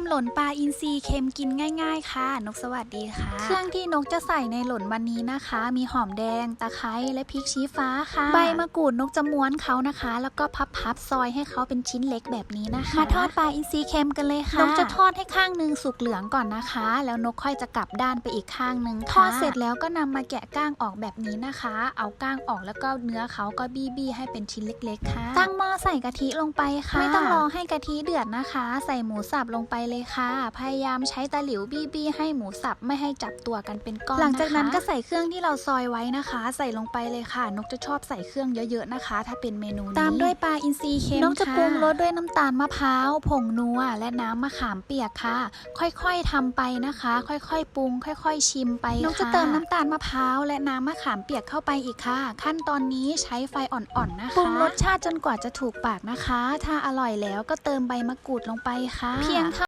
ำหล่นปลาอินทรีเค็มกินง่าย ๆ ค่ะ นกสวัสดีค่ะ เครื่องที่นกจะใส่ในหล่นวันนี้นะคะ มีหอมแดง ตะไคร้และพริกชี้ฟ้าค่ะ ใบมะกรูดนกจะม้วนเขานะคะ แล้วก็พับๆซอยให้เขาเป็นชิ้นเล็กแบบนี้นะคะ มาทอดปลาอินทรีเค็มกันเลยค่ะ นกจะทอดให้ข้างหนึงสุกเหลืองก่อนนะคะ แล้วนกค่อยจะกลับด้านไปอีกข้างหนึงทอดเสร็จแล้วก็นำมาแกะก้างออกแบบนี้นะคะ เอาก้างออกแล้วก็เนื้อเขาก็บี้ๆให้เป็นชิ้นเล็ก ๆ ค่ะ ตั้งหม้อใส่กะทิลงไปค่ะ ไม่ต้องรอให้กะทิเดือดนะคะ ใส่หมูสับลงไปเลยค่ะ พยายามใช้ตะหลิวบี้ๆให้หมูสับไม่ให้จับตัวกันเป็นก้อนหลังจากนั้นก็ใส่เครื่องที่เราซอยไว้นะคะ ใส่ลงไปเลยค่ะ นกจะชอบใส่เครื่องเยอะๆนะคะ ถ้าเป็นเมนูนี้ตามด้วยปลาอินทรีเค็มนกจะปรุงรสด้วยน้ำตาลมะพร้าวผงนัวและน้ำมะขามเปียกค่ะ ค่อยๆทำไปนะคะ ค่อยๆปรุง ค่อยๆ ชิมไปนกจะเติมน้ำตาลมะพร้าวและน้ำมะขามเปียกเข้าไปอีกค่ะ ขั้นตอนนี้ใช้ไฟอ่อนๆนะคะปรุงรสชาติจนกว่าจะถูกปากนะคะ ถ้าอร่อยแล้วก็เติมใบมะกรูดลงไปค่ะ เพียงเท่า